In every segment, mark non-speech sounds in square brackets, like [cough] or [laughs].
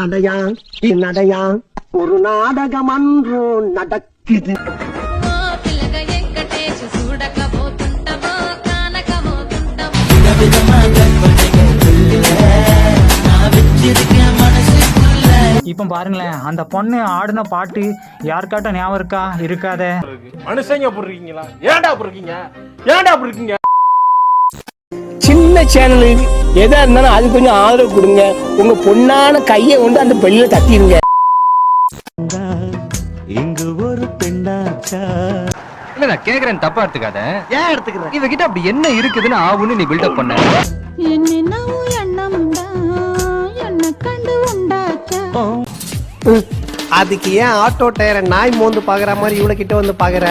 நடையா நடையா ஒரு நாடகம் அன்றோ நடக்குது. இப்போ பாருங்களேன் அந்த பொண்ணு ஆடின பாட்டு யாருக்காட்டும் ஞாபகம் இருக்கா? இருக்காதே. மனுஷங்க அப்படி ஏன்டா அப்படி ஏன்டா அப்படி இருக்கீங்க சின்ன எதா இருந்தாலும் அது கொஞ்சம் ஆதரவு கொடுங்க. உங்க பொண்ணான கையை கொண்டு அந்த பெல்ல தட்டிடுங்க. இங்கு ஒரு பெண்ணாச்சா? இல்ல நான் கேக்குறேன் தப்பா எடுத்துக்காத. ஏன் எடுத்துக்கிறேன்? இவகிட்ட அப்படி என்ன இருக்குதுன்னு ஆவுன்னு நீ பில்டப் பண்ண. என்னென்னவும் எண்ணம் என்ன கண்டு உண்டாச்சா? அதுக்கு ஏன் ஆட்டோ டயரை நாய் மோந்து பாக்குற மாதிரி இவ்வளவு கிட்ட வந்து பாக்குற?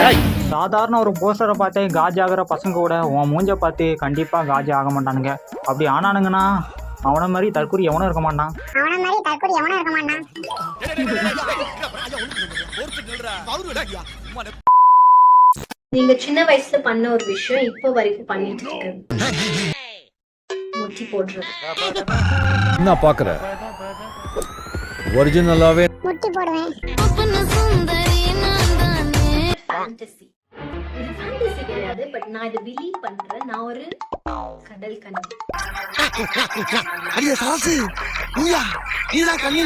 சாதாரண ஒரு போஸ்டரை பார்த்தே காஜ் ஆகிற பசங்க கூட உன் மூஞ்ச பார்த்து கண்டிப்பாக காஜ் ஆக மாட்டானுங்க. அப்படி ஆனானுங்கன்னா அவனை மாதிரி தற்கூரி எவனும் இருக்க மாட்டான். அவன மாதிரி தற்கொலை எவனும் இருக்க மாட்டான். நீங்க சின்ன வயசுல பண்ண ஒரு விஷயம் இப்போ வரைக்கும் பண்ணிட்டு இருக்கு. முட்டி போடுறது. என்ன பாக்குற? ஒரிஜினலாவே முட்டி போடுவேன். கடல் கண்ணி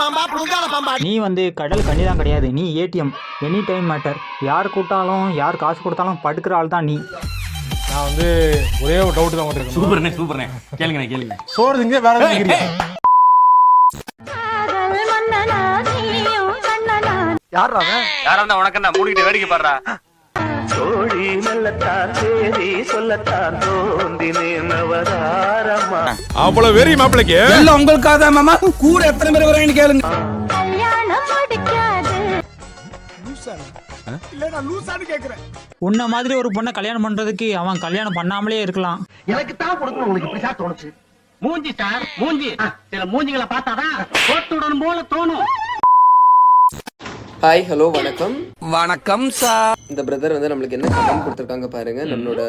பாம்பா புடுங்கால பாம்பா. நீ வந்து கடல் கண்ணிதான் கிடையாது நீ ஏடிஎம். எனி டைம் மேட்டர் யார் கூட்டாலும் யார் காசு கொடுத்தாலும் படுக்கிற ஆள் தான் நீ. நான் வந்து ஒரே ஒரு டவுட் தான் உங்களுக்கு சூப்பர்ண்ணே சூப்பர்ண்ணே. கேளுங்கண்ணே கேளுங்க சோறு திங்க வேற யாரா அவன்? யாரா இருந்தா உனக்கு என்ன? மூடிக்கிட்டு வேடிக்கை பாடுறா? தோழி மெல்லத்தான் தேதி சொல்லத்தான் தோந்தினேன் அவதாரமா அவ்வளவு வெறி மாப்பிளைக்கு? எல்லாம் உங்களுக்காக தான் மாமா. கூட எத்தனை பேர் வராங்கன்னு கேளுங்க. உன்ன மாதிரி ஒரு பொண்ணை கல்யாணம் பண்றதுக்கு அவன் கல்யாணம் பண்ணாமலே இருக்கலாம். எனக்கு தான் கொடுக்கணும். உங்களுக்கு இப்படி சார் தோணுச்சு. மூஞ்சி சார் மூஞ்சி. சில மூஞ்சிகளை பார்த்தாதான் போல தோணும். ஹாய் ஹலோ வணக்கம். வணக்கம் சார் இந்த பிரதர் வந்து நம்மளுக்கு என்ன கமெண்ட் கொடுத்துருக்காங்க பாருங்க. நம்மளோட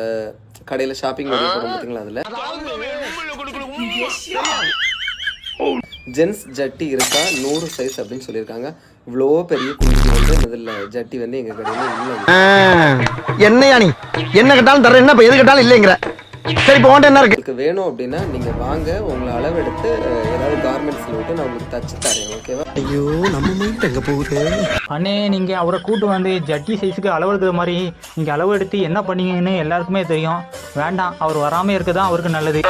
கடையில ஷாப்பிங் பண்ணி போறோம் பார்த்தீங்களா அதுல? ஜென்ஸ் ஜட்டி இருக்கா? நூறு சைஸ் அப்படின்னு சொல்லியிருக்காங்க. இவ்வளோ பெரிய குஞ்சு வந்து முதல்ல ஜட்டி வந்து எங்க கடையில இல்லை என்னையா நீ? என்ன கேட்டாலும் தர என்ன இப்ப எது கேட்டாலும் இல்லைங்கிற. சரி இப்போ என்ன இருக்கு? உங்களுக்கு வேணும் அப்படின்னா நீங்க வாங்க உங்களை அளவெடுத்து ஏதாவது கார்மெண்ட்ஸ்ல விட்டு நான் உங்களுக்கு தச்சு தரேன் ஓகேவா ஐயோ நம்ம மைண்ட் எங்க போகுது? அண்ணே நீங்க அவரை கூட்டு வந்து ஜட்டி சைஸுக்கு அளவு எடுக்கிற மாதிரி நீங்க அளவு எடுத்து என்ன பண்ணீங்கன்னு எல்லாருக்குமே தெரியும். வேண்டாம் அவர் வராம இருக்கதான் அவருக்கு நல்லது.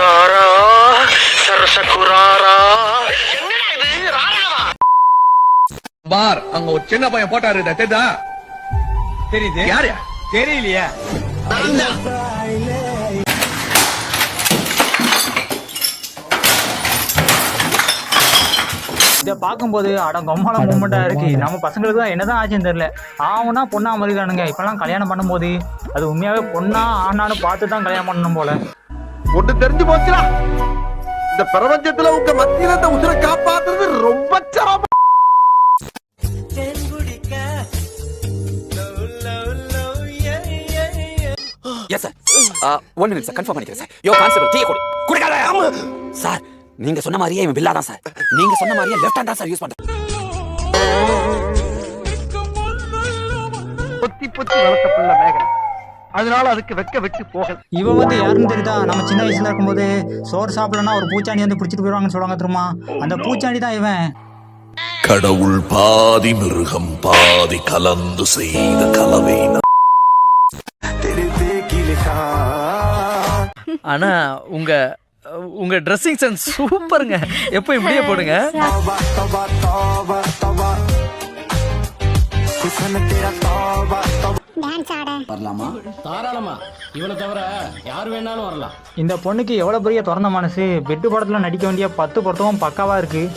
பார் அங்க ஒரு சின்ன பையன் போட்டாரு தெரியுதா? தெரியுது. யாரு? தெரியலையே. இதை பார்க்கும்போது அட கொம்மால மூமெண்டா இருக்கு. நம்ம பசங்களுக்கு தான் என்னதான் ஆச்சுன்னு தெரியல. ஆவுனா பொண்ணா மறிக்கிறானுங்க இப்பெல்லாம் கல்யாணம் பண்ணும்போது அது உண்மையாவே பொண்ணா ஆனான்னு பார்த்து தான் கல்யாணம் பண்ணணும் போல. ஒண்ணு தெரிஞ்சு போச்சுடா. இந்த பிரபஞ்சத்துல உங்க மத்தியில இந்த உசுரை காப்பாத்துறது ரொம்ப சிரமம். Yes sir one minute sir confirm பண்ணிக்கிறேன் சார் யோ கான்ஸ்டபிள் டீ கொடு. குடிக்காத. நீங்க சொன்ன மாதிரியே இவன் பில்லா தான் சார் நீங்க சொன்ன மாதிரியே லெஃப்ட் ஹேண்ட் தான் சார் யூஸ் பண்றேன். பொத்தி பொத்தி வளர்த்த பிள்ளை மேகன் அதனால அதுக்கு வெக்க விட்டு போகல. இவன் வந்து யாருன்னு தெரியுதா? நம்ம சின்ன வயசுல இருக்கும்போது சோறு சாப்பிடலன்னா ஒரு பூச்சாண்டி வந்து பிடிச்சிட்டு போயிடுவாங்கன்னு சொல்லுவாங்க தெரியுமா? அந்த பூச்சாண்டி தான் இவன். கடவுள் பாதி மிருகம் பாதி கலந்து செய்த கலவை ஆனா உங்க உங்க ட்ரெஸ்ஸிங் சென்ஸ் சூப்பருங்க. எப்போ இப்படியே போடுங்க. டான்ஸ் ஆட. இந்த பொண்ணுக்கு எவ்வளவு பெரிய திறந்த மனசு? பெட்டு படத்துல நடிக்க வேண்டிய பத்து பொருத்தமும் பக்காவா இருக்கு.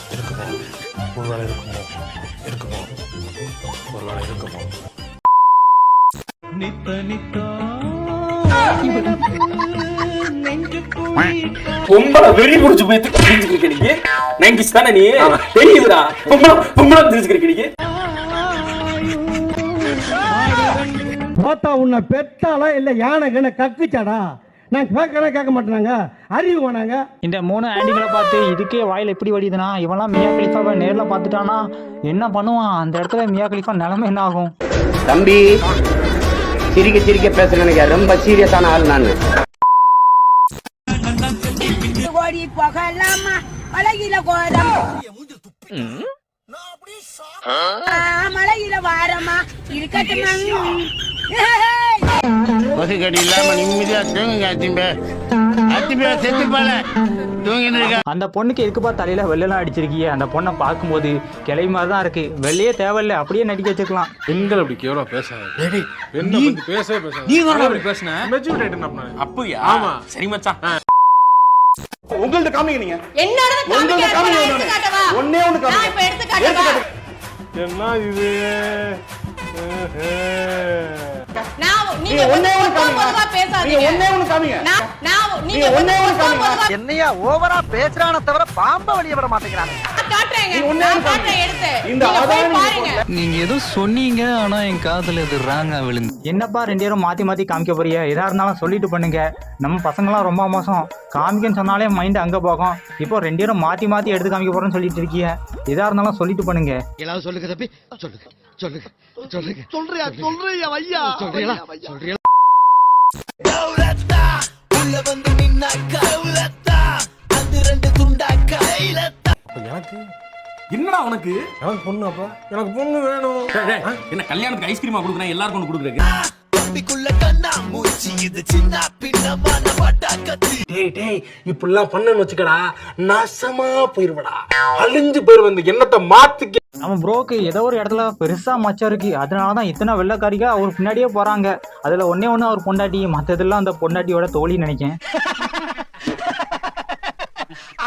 பொம்பளை வெறி முடிச்சு போய் தெரிஞ்சுக்கிருக்க நீங்க நைன்டிஸ் தானே நீ? தெரியுதுடா பொம்பளை பொம்பளை தெரிஞ்சுக்கிருக்க நீங்க பார்த்தா உன்னை பெத்தாளா இல்ல யானை கண்ண கக்குச்சாடா? நான் கேட்கறேன் கேட்க மாட்டேனாங்க. அறிவு வேணாங்க. இந்த மூணு ஆண்டிகளை பார்த்து இதுக்கே வாயில் எப்படி வடியுதுன்னா இவன்லாம் மியா கலிஃபாவை நேரில் பார்த்துட்டானா என்ன பண்ணுவான்? அந்த இடத்துல மியா கலிஃபா நிலைமை என்ன ஆகும்? தம்பி சிரிக்க சிரிக்க பேசுறேன் ரொம்ப சீரியஸான ஆள் நான். ஓடி போகலாமா மலையில கோரம் மலையில வாரமா இருக்கட்டும் கொசுக்கடி இல்லாம நிம்மதியா தூங்குங்க அத்திம்பே அத்திம்பே செத்து போல தூங்கிட்டு இருக்க அந்த பொண்ணுக்கு எதுக்குப்பா தலையில வெள்ளெல்லாம் அடிச்சிருக்கியே. அந்த பொண்ணை பார்க்கும்போது கிளை மாதிரி தான் இருக்கு. வெள்ளையே தேவையில்லை அப்படியே நடிக்க வச்சுக்கலாம். பெண்கள் அப்படி கேவலா பேசாத. பேசவே பேசாத. நீ அப்படி பேசுன. மெச்சூர் ஆயிட்டு என்ன அப்படியா? ஆமா. சரி மச்சான். உங்கள்ட்ட காமிங்க நீங்க என்னோட உங்கள்ட்ட காமிங்க ஒண்ணு. எடுத்துக்காட்டவா? ஒண்ணே ஒண்ணு நான் காமிங்க இப்ப என்ன இது? நான் நான் நீங்க ஒண்ணே ஒண்ணு காமிங்க. என்னையா ஓவரா பேசுறான தவிர பாம்ப வெளிய விட மாட்டேங்கிறாங்க இந்த நீங்க ஏதோ சொன்னீங்க ஆனா என் காதுல அது ராங்கா விழுந்து. என்னப்பா ரெண்டு பேரும் மாற்றி மாற்றி காமிக்க போறிய எதா இருந்தாலும் சொல்லிட்டு பண்ணுங்க. நம்ம பசங்களாம் ரொம்ப மோசம். காமிக்கன்னு சொன்னாலே மைண்ட் அங்கே போகும். இப்போ ரெண்டு பேரும் மாற்றி மாற்றி எடுத்து காமிக்க போறேன்னு சொல்லிட்டு இருக்கீங்க. எதா இருந்தாலும் சொல்லிட்டு பண்ணுங்க. எல்லாரும் சொல்லுங்க தம்பி. சொல்லுங்க சொல்லுங்க சொல்லுங்க. சொல்றியா? சொல்றியா ஐயா சொல்றியா? சொல்றியா? என்னடா உனக்கு? எனக்கு பொண்ணு அப்ப. எனக்கு பொண்ணு வேணும். என்ன கல்யாணத்துக்கு ஐஸ்கிரீமா கொடுக்குறேன் எல்லாருக்கும் ஒண்ணு கொடுக்குறேன் டேய் டேய் இப்படிலாம் பண்ணன்னு வச்சுக்கடா நாசமா போயிருவடா. அழிஞ்சு போயிருவ இந்த எண்ணத்தை மாத்திக்க. நம்ம ப்ரோக்கு ஏதோ ஒரு இடத்துல பெருசா மச்சம் இருக்கு. அதனால தான் இத்தனை வெள்ளக்காரிக அவர் பின்னாடியே போறாங்க. அதுல ஒன்னே ஒன்று அவர் பொண்டாட்டி மற்றதெல்லாம் அந்த பொண்டாட்டியோட தோழி நினைக்கேன் [laughs]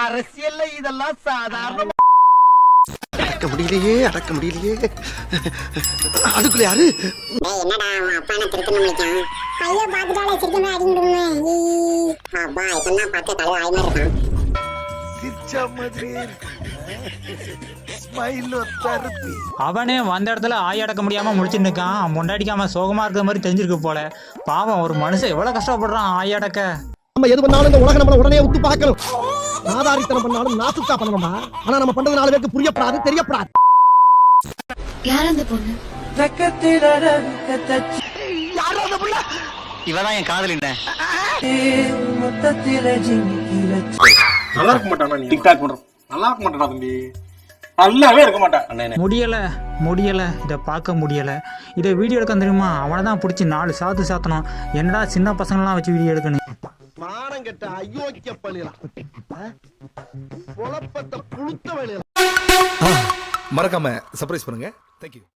அரசியல்ல இதெல்லாம் சாதாரண அடக்க முடியலையே அடக்க முடியலையே. அதுக்குள்ள யாரு? என்னடா அவன் அப்பா என்ன திருத்தணும் நினைக்கான் ஐயோ பாத்துட்டாலே சிரிக்கணும் அடிங்கிடுமே. அப்பா இப்பதான் பார்த்து தலைவர் ஆய் மாதிரி இருக்கான். சிரிச்சா மாதிரி ஸ்மைல் தருப்பி அவனே வந்த இடத்துல ஆய் அடக்க முடியாம முடிச்சுட்டு இருக்கான் அவன் சோகமா இருக்கிற மாதிரி தெரிஞ்சிருக்கு போல. பாவம் ஒரு மனுஷன் எவ்வளவு கஷ்டப்படுறான் ஆய் அடக்க. நம்ம எது பண்ணாலும் இந்த உலகம் நம்மள உடனே உத்து பார்க்கணும். நாதாரித்தனம் பண்ணாலும் நாசுக்கா பண்ணணுமா ஆனா நம்ம பண்றது நாலு பேருக்கு புரியப்படாது தெரியப்படாது. யார் அந்த பொண்ணு? இவதான் என் காதலிண்ட நல்லா இருக்க மாட்டானா நீ? டிக்டாக் பண்றோம். நல்லா இருக்க மாட்டானா தம்பி? நல்லாவே இருக்க மாட்டான் முடியல முடியல. இதை பார்க்க முடியல. இதை வீடியோ எடுக்க தெரியுமா? அவனை தான் பிடிச்சி நாலு சாத்து சாத்தணும். என்னடா சின்ன பசங்களாம் வச்சு வீடியோ எடுக்கணும்? மானம் கெட்ட அயோக்கிய பள்ளிலாம் குழப்பத்தை புழுத்த வேலையில மறக்காம சர்ப்ரைஸ் பண்ணுங்க. தேங்க்யூ